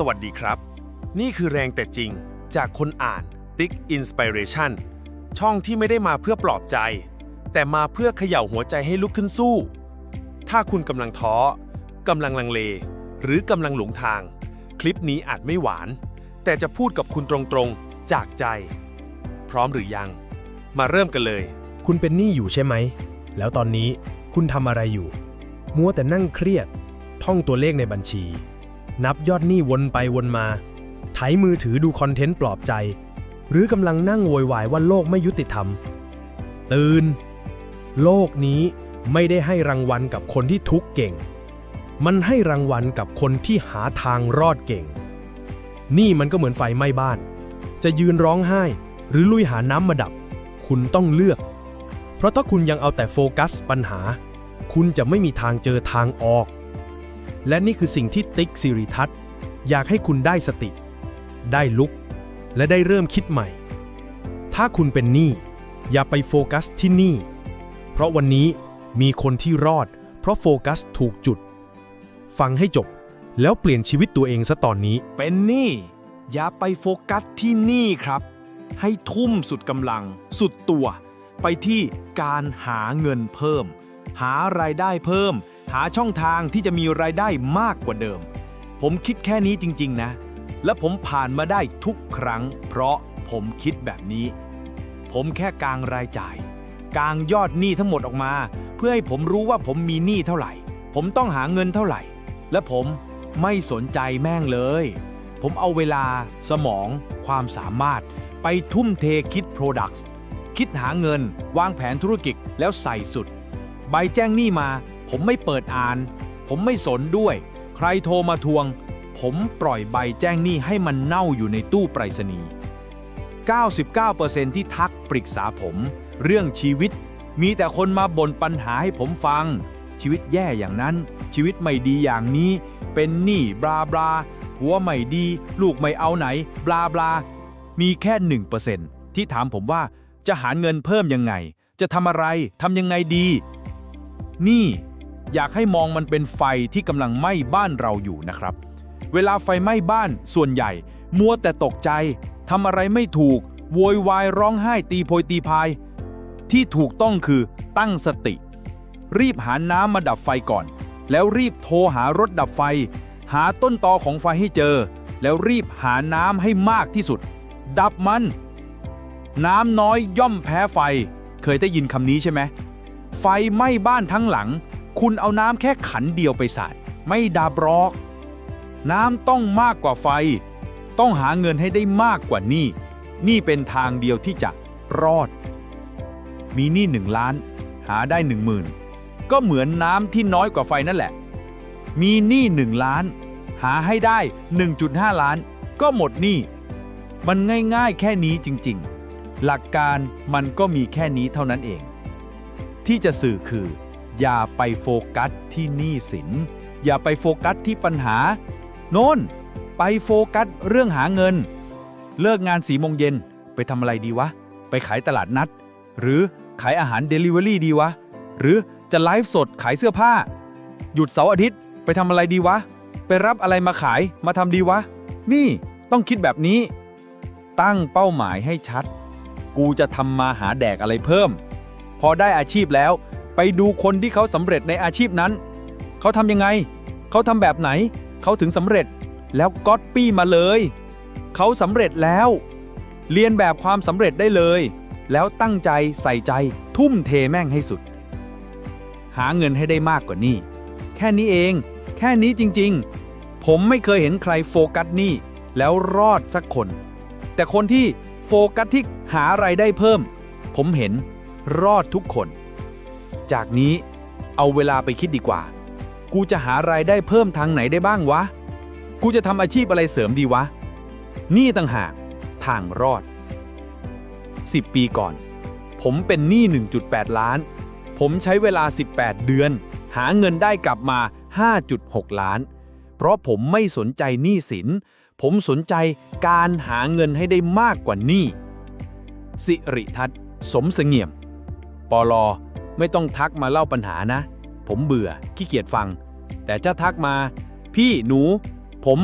สวัสดีครับ นี่คือแรงแต่จริงจากคนอ่าน Tick Inspiration ช่องที่ไม่ได้มาเพื่อปลอบใจ แต่มาเพื่อเขย่าหัวใจให้ลุกขึ้นสู้ ถ้าคุณกำลังท้อกำลังลังเล หรือกำลังหลงทาง คลิปนี้อาจไม่หวาน แต่จะพูดกับคุณตรงๆ จากใจ พร้อมหรือยัง มาเริ่มกันเลย คุณเป็นหนี้อยู่ใช่ไหม แล้วตอนนี้คุณทำอะไรอยู่ มัวแต่นั่งเครียด ท่องตัวเลขในบัญชี นับยอดหนี้วนไปวนมา ไถมือถือดูคอนเทนต์ปลอบใจ หรือกำลังนั่งโวยวายว่าโลกไม่ยุติธรรม ตื่น โลกนี้ไม่ได้ให้รางวัลกับคนที่ทุกข์เก่ง มันให้รางวัลกับคนที่หาทางรอดเก่ง นี่มันก็เหมือนไฟไหม้บ้าน จะยืนร้องไห้ หรือลุยหาน้ำมาดับ คุณต้องเลือก เพราะถ้าคุณยังเอาแต่โฟกัสปัญหา คุณจะไม่มีทางเจอทางออก และนี่คือสิ่งที่ติ๊กสิริทัศน์ อยากให้คุณได้สติ ได้ลุก และได้เริ่มคิดใหม่ ถ้าคุณเป็นหนี้อย่าไปโฟกัสที่หนี้เพราะวันนี้มีคนที่รอด เพราะโฟกัสถูกจุด ฟังให้จบแล้วเปลี่ยนชีวิตตัวเองซะตอนนี้ เป็นหนี้อย่าไปโฟกัสที่หนี้ครับ ให้ทุ่มสุดกำลัง สุดตัว ไปที่การหาเงินเพิ่ม หารายได้เพิ่ม หาช่องทางที่จะมีรายได้มากกว่าเดิม ผมคิดแค่นี้จริง ๆ นะ และผมผ่านมาได้ทุกครั้ง เพราะผมคิดแบบนี้ ผมแค่กางรายจ่าย กางยอดหนี้ทั้งหมดออกมา เพื่อให้ผมรู้ว่าผมมีหนี้เท่าไหร่ ผมต้องหาเงินเท่าไหร่ และผมไม่สนใจแม่งเลย ผมเอาเวลา สมอง ความสามารถ ไปทุ่มเทคิด Products คิดหาเงิน วางแผนธุรกิจแล้วใส่สุด ใบแจ้งหนี้มา ผมไม่เปิดอ่าน ผมไม่สนด้วย ใครโทรมาทวง ผมปล่อยใบแจ้งหนี้ให้มันเน่าอยู่ในตู้ไปรษณีย์ 99%ที่ทักปรึกษาผม เรื่องชีวิต มีแต่คนมาบ่นปัญหาให้ผมฟัง ชีวิตแย่อย่างนั้น ชีวิตไม่ดีอย่างนี้ เป็นหนี้บลาบลาหัวไม่ดี ลูกไม่เอาไหน บลาบลา มีแค่ 1%ที่ถามผมว่าจะหาเงินเพิ่มยังไง จะทำอะไรทำยังไงดี นี่ อยากให้มองมันเป็นไฟที่กำลังไหม้บ้านเราอยู่นะครับ เวลาไฟไหม้บ้านส่วนใหญ่ มัวแต่ตกใจทำอะไรไม่ถูกโวยวายร้องไห้ตีโพยตีพาย ที่ถูกต้องคือตั้งสติ รีบหาน้ำมาดับไฟก่อน แล้วรีบโทรหารถดับไฟ หาต้นตอของไฟให้เจอ แล้วรีบหาน้ำให้มากที่สุด ดับมัน น้ำน้อยย่อมแพ้ไฟ เคยได้ยินคำนี้ใช่ไหมไฟไหม้บ้านทั้งหลัง คุณเอาน้ำแค่ขันเดียวไปสาดไม่ดับรอก น้ำต้องมากกว่าไฟ ต้องหาเงินให้ได้มากกว่านี่ นี่เป็นทางเดียวที่จะรอด มีหนี้หนึ่งล้าน หาได้หนึ่งหมื่นก็เหมือนน้ำที่น้อยกว่าไฟนั่นแหละ มีหนี้หนึ่งล้าน หาให้ได้ 1.5 ล้าน ก็หมดหนี้มันง่ายๆ แค่นี้จริง ๆ หลักการมันก็มีแค่นี้เท่านั้นเอง ที่จะสื่อคือ อย่าไปโฟกัสที่หนี้สิน อย่าไปโฟกัสที่ปัญหา โน่น ไปโฟกัสเรื่องหาเงิน เลิกงานสีโมงเย็นไปทำอะไรดีวะ ไปขายตลาดนัด หรือขายอาหารเดลิเวอรี่ดีวะ หรือจะไลฟ์สดขายเสื้อผ้า หยุดเสาร์อาทิตย์ไปทำอะไรดีวะ ไปรับอะไรมาขายมาทำดีวะ นี่ต้องคิดแบบนี้ ตั้งเป้าหมายให้ชัด กูจะทำมาหาแดกอะไรเพิ่ม พอได้อาชีพแล้ว ไปดูคนที่เขาสำเร็จในอาชีพนั้น เขาทำยังไง เขาทำแบบไหน เขาถึงสำเร็จ แล้วก๊อปปี้มาเลย เขาสำเร็จแล้ว เรียนแบบความสำเร็จได้เลย แล้วตั้งใจใส่ใจทุ่มเทแม่งให้สุด หาเงินให้ได้มากกว่านี้ แค่นี้เอง แค่นี้จริง ๆ ผมไม่เคยเห็นใครโฟกัสนี่ แล้วรอดสักคน แต่คนที่โฟกัสที่หาไรายได้เพิ่ม ผมเห็นรอดทุกคน จากนี้เอาเวลาไปคิดดีกว่า กูจะหารายได้เพิ่มทางไหนได้บ้างวะ กูจะทำอาชีพอะไรเสริมดีวะ นี่ต่างหาก ทางรอด 10 ปีก่อน ผมเป็นหนี้ 1.8 ล้าน ผมใช้เวลา 18 เดือน หาเงินได้กลับมา 5.6 ล้าน เพราะผมไม่สนใจหนี้สิน ผมสนใจการหาเงินให้ได้มากกว่าหนี้ สิริทัศน์ สมเสงี่ยมปอลอ ไม่ต้องทักมาเล่าปัญหานะ ผมเบื่อขี้เกียจฟัง แต่จะทักมา พี่หนู ผม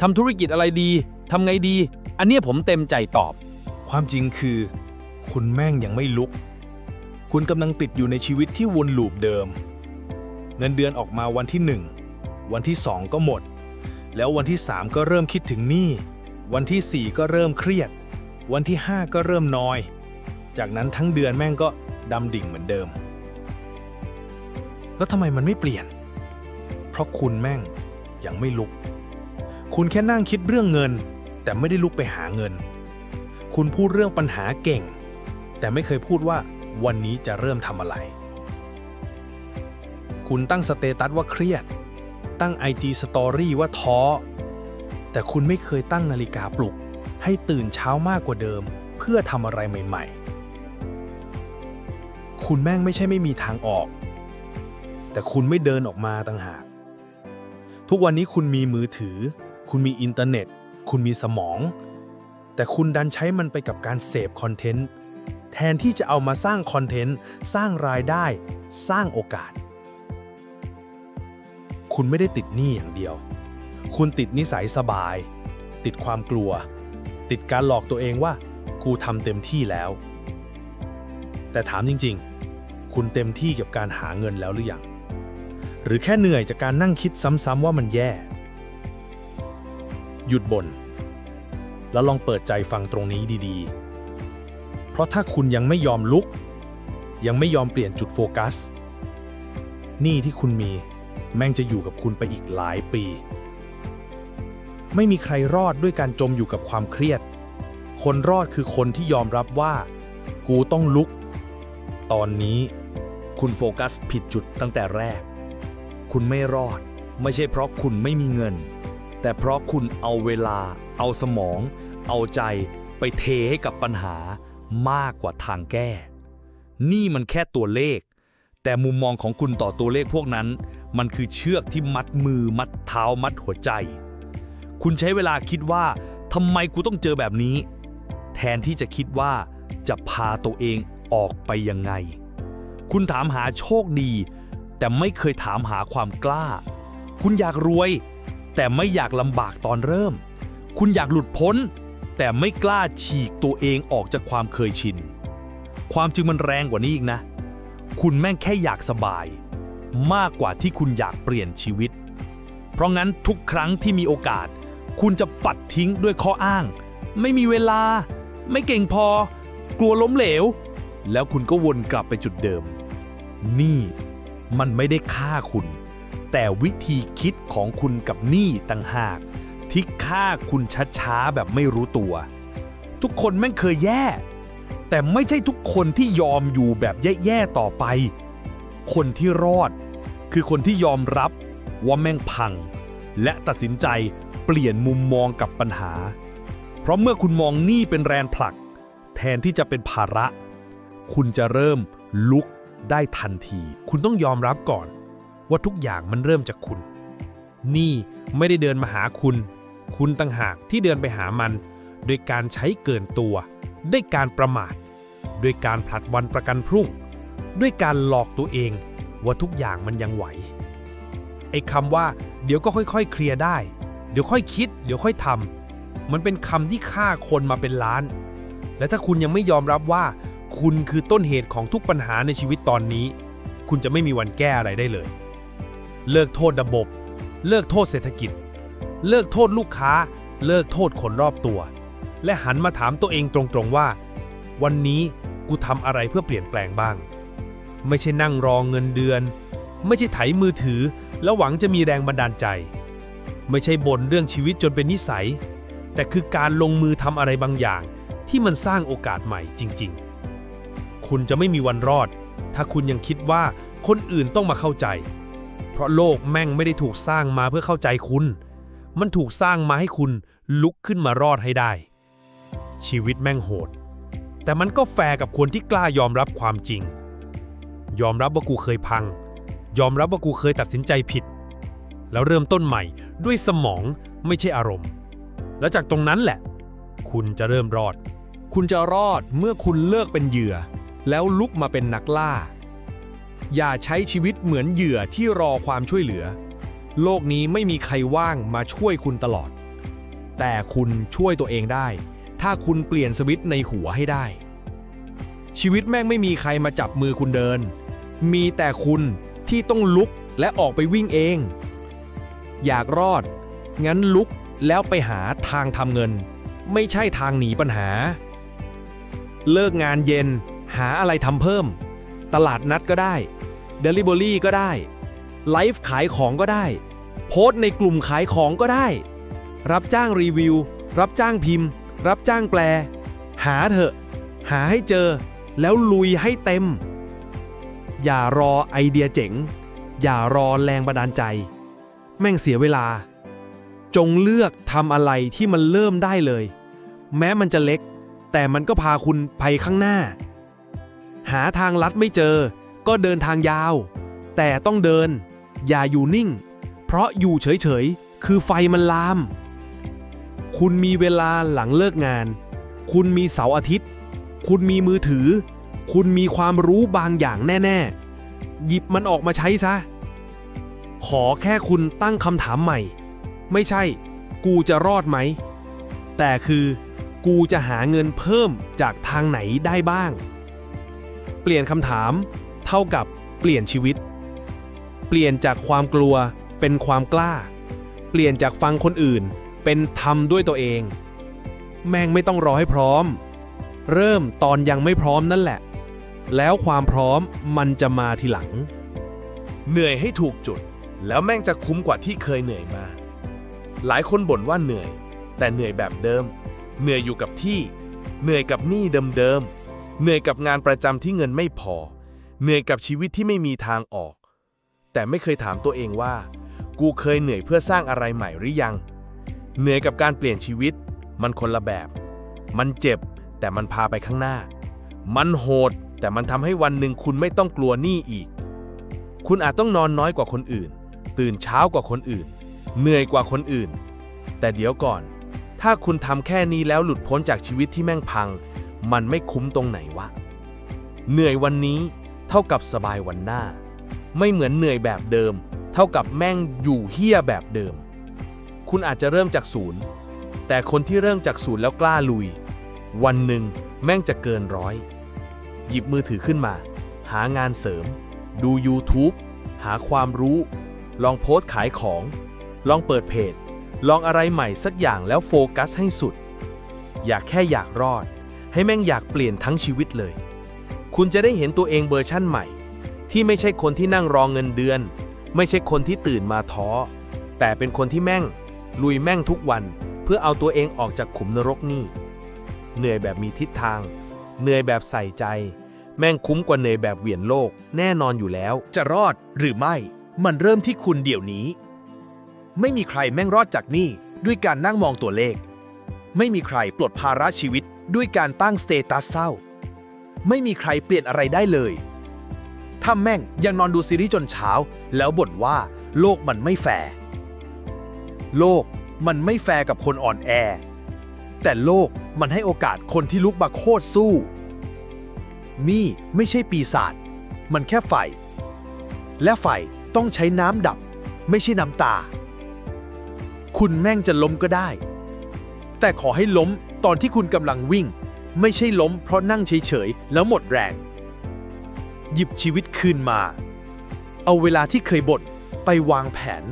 ทำธุรกิจอะไรดีทำไงดี อันเนี้ยผมเต็มใจตอบ ความจริงคือ คุณแม่งยังไม่ลุก คุณกำลังติดอยู่ในชีวิตที่วนลูปเดิม เงินเดือนออกมาวันที่หนึ่งวันที่สองก็หมด แล้ววันที่สามก็เริ่มคิดถึงหนี้วันที่สี่ก็เริ่มเครียด วันที่ห้าก็เริ่มนอย จากนั้นทั้งเดือนแม่งก็ดำดิ่งเหมือนเดิม แล้วทำไมมันไม่เปลี่ยน เพราะคุณแม่งยังไม่ลุก คุณแค่นั่งคิดเรื่องเงิน แต่ไม่ได้ลุกไปหาเงิน คุณพูดเรื่องปัญหาเก่ง แต่ไม่เคยพูดว่าวันนี้จะเริ่มทำอะไร คุณตั้งสเตตัสว่าเครียด ตั้ง IG Story ว่าท้อ แต่คุณไม่เคยตั้งนาฬิกาปลุก ให้ตื่นเช้ามากกว่าเดิม เพื่อทำอะไรใหม่ ๆ คุณแม่งไม่ใช่ไม่มีทางออก แต่คุณไม่เดินออกมาต่างหาก ทุกวันนี้คุณมีมือถือ คุณมีอินเทอร์เน็ต คุณมีสมอง แต่คุณดันใช้มันไปกับการเสพคอนเทนต์แทนที่จะเอามาสร้างคอนเทนต์ สร้างรายได้ สร้างโอกาส คุณไม่ได้ติดหนี้อย่างเดียว คุณติดนิสัยสบาย ติดความกลัว ติดการหลอกตัวเองว่า กูทำเต็มที่แล้ว แต่ถามจริงๆ คุณเต็มที่กับการหาเงินแล้วหรือยัง หรือแค่เหนื่อยจากการนั่งคิดซ้ำๆว่ามันแย่ หยุดบน่นแล้วลองเปิดใจฟังตรงนี้ดีๆ เพราะถ้าคุณยังไม่ยอมลุก ยังไม่ยอมเปลี่ยนจุดโฟกัส นี้ที่คุณมีแม่งจะอยู่กับคุณไปอีกหลายปี ไม่มีใครรอดด้วยการจมอยู่กับความเครียด คนรอดคือคนที่ยอมรับว่า กูต้องลุก ตอนนี้คุณโฟกัสผิดจุดตั้งแต่แรก คุณไม่รอด ไม่ใช่เพราะคุณไม่มีเงิน แต่เพราะคุณเอาเวลา เอาสมอง เอาใจไปเทให้กับปัญหามากกว่าทางแก้ นี่มันแค่ตัวเลข แต่มุมมองของคุณต่อตัวเลขพวกนั้น มันคือเชือกที่มัดมือมัดเท้ามัดหัวใจ คุณใช้เวลาคิดว่าทำไมกูต้องเจอแบบนี้ แทนที่จะคิดว่าจะพาตัวเองออกไปยังไง คุณถามหาโชคดี แต่ไม่เคยถามหาความกล้า คุณอยากรวย แต่ไม่อยากลำบากตอนเริ่ม คุณอยากหลุดพ้น แต่ไม่กล้าฉีกตัวเองออกจากความเคยชิน ความจริงมันแรงกว่านี้อีกนะ คุณแม่งแค่อยากสบาย มากกว่าที่คุณอยากเปลี่ยนชีวิต เพราะงั้นทุกครั้งที่มีโอกาส คุณจะปัดทิ้งด้วยข้ออ้าง ไม่มีเวลา ไม่เก่งพอ กลัวล้มเหลว แล้วคุณก็วนกลับไปจุดเดิม นี่ มันไม่ได้ฆ่าคุณ แต่วิธีคิดของคุณกับหนี่ต่างหาก ที่ฆ่าคุณช้าๆแบบไม่รู้ตัว ทุกคนแม่งเคยแย่ แต่ไม่ใช่ทุกคนที่ยอมอยู่แบบแย่ๆต่อไป คนที่รอด คือคนที่ยอมรับว่าแม่งพัง และตัดสินใจเปลี่ยนมุมมองกับปัญหา เพราะเมื่อคุณมองหนี่เป็นแรงผลัก แทนที่จะเป็นภาระ คุณจะเริ่มลุก ได้ทันที คุณต้องยอมรับก่อน ว่าทุกอย่างมันเริ่มจากคุณ นี่ไม่ได้เดินมาหาคุณ คุณต่างหากที่เดินไปหามัน โดยการใช้เกินตัว ด้วยการประมาท ด้วยการผลัดวันประกันพรุ่ง ด้วยการหลอกตัวเอง ว่าทุกอย่างมันยังไหว ไอ้คำว่า เดี๋ยวก็ค่อยๆ เคลียร์ได้ เดี๋ยวค่อยคิด เดี๋ยวค่อยทำมันเป็นคำที่ฆ่าคนมาเป็นล้าน และถ้าคุณยังไม่ยอมรับว่า คุณคือต้นเหตุของทุกปัญหาในชีวิตตอนนี้ คุณจะไม่มีวันแก้อะไรได้เลย เลิกโทษระบบ เลิกโทษเศรษฐกิจ เลิกโทษลูกค้า เลิกโทษคนรอบตัว และหันมาถามตัวเองตรงๆว่า วันนี้กูทำอะไรเพื่อเปลี่ยนแปลงบ้าง ไม่ใช่นั่งรองเงินเดือน ไม่ใช่ไถมือถือ แล้วหวังจะมีแรงบันดาลใจ ไม่ใช่บ่นเรื่องชีวิตจนเป็นนิสัย แต่คือการลงมือทำอะไรบางอย่างที่มันสร้างโอกาสใหม่จริง ๆ คุณจะไม่มีวันรอด ถ้าคุณยังคิดว่าคนอื่นต้องมาเข้าใจ เพราะโลกแม่งไม่ได้ถูกสร้างมาเพื่อเข้าใจคุณ มันถูกสร้างมาให้คุณลุกขึ้นมารอดให้ได้ ชีวิตแม่งโหด แต่มันก็แฟร์กับคนที่กล้ายอมรับความจริง ยอมรับว่ากูเคยพัง ยอมรับว่ากูเคยตัดสินใจผิด แล้วเริ่มต้นใหม่ด้วยสมองไม่ใช่อารมณ์ แล้วจากตรงนั้นแหละ คุณจะเริ่มรอด คุณจะรอดเมื่อคุณเลิกเป็นเหยื่อ แล้วลุกมาเป็นนักล่า อย่าใช้ชีวิตเหมือนเหยื่อที่รอความช่วยเหลือ โลกนี้ไม่มีใครว่างมาช่วยคุณตลอด แต่คุณช่วยตัวเองได้ ถ้าคุณเปลี่ยนสวิตช์ในหัวให้ได้ ชีวิตแม่งไม่มีใครมาจับมือคุณเดิน มีแต่คุณที่ต้องลุกและออกไปวิ่งเอง อยากรอด งั้นลุกแล้วไปหาทางทำเงิน ไม่ใช่ทางหนีปัญหา เลิกงานเย็น หาอะไรทำเพิ่ม ตลาดนัดก็ได้ Delivery ก็ได้ ไลฟ์ขายของก็ได้ โพสต์ในกลุ่มขายของก็ได้ รับจ้างรีวิว รับจ้างพิมพ์ รับจ้างแปล หาเถอะ หาให้เจอ แล้วลุยให้เต็ม อย่ารอไอเดียเจ๋ง อย่ารอแรงบันดาลใจ แม่งเสียเวลา จงเลือกทำอะไรที่มันเริ่มได้เลย แม้มันจะเล็ก แต่มันก็พาคุณไปข้างหน้า หาทางลัดไม่เจอ ก็เดินทางยาว แต่ต้องเดิน อย่าอยู่นิ่ง เพราะอยู่เฉยๆ คือไฟมันลาม คุณมีเวลาหลังเลิกงาน คุณมีเสาร์อาทิตย์ คุณมีมือถือ คุณมีความรู้บางอย่างแน่ๆ หยิบมันออกมาใช้ซะ ขอแค่คุณตั้งคำถามใหม่ ไม่ใช่ กูจะรอดไหม แต่คือ กูจะหาเงินเพิ่มจากทางไหนได้บ้าง ปลี่ยนคำถาม เท่ากับเปลี่ยนชีวิต เปลี่ยนจากความกลัวเป็นความกล้า เปลี่ยนจากฟังคนอื่น เป็นทำด้วยตัวเอง แม่งไม่ต้องรอให้พร้อม เริ่มตอนยังไม่พร้อมนั่นแหละ แล้วความพร้อมมันจะมาทีหลัง เหนื่อยให้ถูกจุด แล้วแม่งจะคุ้มกว่าที่เคยเหนื่อยมา หลายคนบ่นว่าเหนื่อย แต่เหนื่อยแบบเดิม เหนื่อยอยู่กับที่ เหนื่อยกับหนี้เดิมๆ เหนื่อยกับงานประจำที่เงินไม่พอ เหนื่อยกับชีวิตที่ไม่มีทางออก แต่ไม่เคยถามตัวเองว่า กูเคยเหนื่อยเพื่อสร้างอะไรใหม่หรือยัง เหนื่อยกับการเปลี่ยนชีวิต มันคนละแบบ มันเจ็บ แต่มันพาไปข้างหน้า มันโหด แต่มันทำให้วันหนึ่งคุณไม่ต้องกลัวหนี้อีก คุณอาจต้องนอนน้อยกว่าคนอื่น ตื่นเช้ากว่าคนอื่น เหนื่อยกว่าคนอื่น แต่เดี๋ยวก่อน ถ้าคุณทำแค่นี้แล้วหลุดพ้นจากชีวิตที่แม่งพัง มันไม่คุ้มตรงไหนวะ เหนื่อยวันนี้เท่ากับสบายวันหน้า ไม่เหมือนเหนื่อยแบบเดิม เท่ากับแม่งอยู่เฮี้ยแบบเดิม คุณอาจจะเริ่มจากศูนย์ แต่คนที่เริ่มจากศูนย์แล้วกล้าลุย วันหนึ่งแม่งจะเกินร้อย หยิบมือถือขึ้นมา หางานเสริม ดู YouTube หาความรู้ ลองโพสต์ขายของ ลองเปิดเพจ ลองอะไรใหม่สักอย่างแล้วโฟกัสให้สุด อยากแค่อยากรอด ให้แม่งอยากเปลี่ยนทั้งชีวิตเลย คุณจะได้เห็นตัวเองเวอร์ชั่นใหม่ ที่ไม่ใช่คนที่นั่งรองเงินเดือน ไม่ใช่คนที่ตื่นมาท้อ แต่เป็นคนที่แม่ง ลุยแม่งทุกวัน เพื่อเอาตัวเองออกจากขุมนรกนี่ เหนื่อยแบบมีทิศทาง เหนื่อยแบบใส่ใจ แม่งคุ้มกว่าเหนื่อยแบบเหวี่ยงโลก แน่นอนอยู่แล้ว จะรอดหรือไม่ มันเริ่มที่คุณเดี๋ยวนี้ ไม่มีใครแม่งรอดจากนี้ด้วยการนั่งมองตัวเลข ไม่มีใครปลดภาระชีวิต ด้วยการตั้งสเตตัสเศร้า ไม่มีใครเปลี่ยนอะไรได้เลยถ้าแม่งยังนอนดูซีรีส์จนเช้า แล้วบ่นว่าโลกมันไม่แฟร์โลกมันไม่แฟร์กับคนอ่อนแอ แต่โลกมันให้โอกาสคนที่ลุกมาโคตรสู้ นี่ไม่ใช่ปีศาจมันแค่ไฟ และไฟต้องใช้น้ำดับ ไม่ใช่น้ำตา คุณแม่งจะล้มก็ได้ แต่ขอให้ล้ม ตอนที่คุณกำลังวิ่ง ไม่ใช่ล้มเพราะนั่งเฉยๆ แล้วหมดแรง หยิบชีวิตคืนมา เอาเวลาที่เคยบ่นไปวางแผน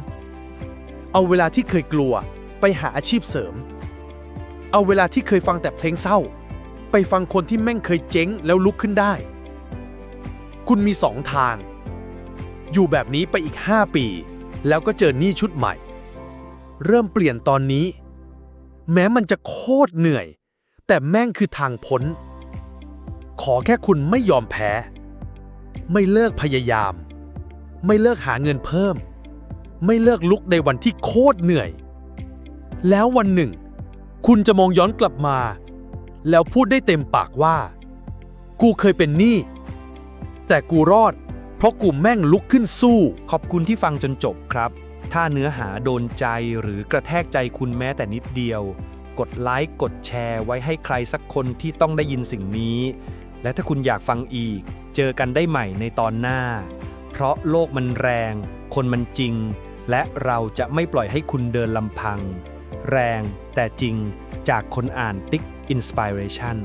เอาเวลาที่เคยกลัว ไปหาอาชีพเสริม เอาเวลาที่เคยฟังแต่เพลงเศร้า ไปฟังคนที่แม่งเคยเจ๊งแล้วลุกขึ้นได้ คุณมีสองทาง อยู่แบบนี้ไปอีก 5 ปี แล้วก็เจอหนี้ชุดใหม่ เริ่มเปลี่ยนตอนนี้ แม้มันจะโคตรเหนื่อย แต่แม่งคือทางพ้น ขอแค่คุณไม่ยอมแพ้ ไม่เลิกพยายาม ไม่เลิกหาเงินเพิ่ม ไม่เลิกลุกในวันที่โคตรเหนื่อย แล้ววันหนึ่ง คุณจะมองย้อนกลับมา แล้วพูดได้เต็มปากว่า กูเคยเป็นหนี้แต่กูรอด เพราะกูแม่งลุกขึ้นสู้ ขอบคุณที่ฟังจนจบครับ ถ้าเนื้อหาโดนใจหรือกระแทกใจคุณแม้แต่นิดเดียว กดไลค์กดแชร์ไว้ให้ใครสักคนที่ต้องได้ยินสิ่งนี้ และถ้าคุณอยากฟังอีก เจอกันได้ใหม่ในตอนหน้า เพราะโลกมันแรง คนมันจริง และเราจะไม่ปล่อยให้คุณเดินลำพัง แรงแต่จริงจากคนอ่านติ๊กอินสปิเรชัน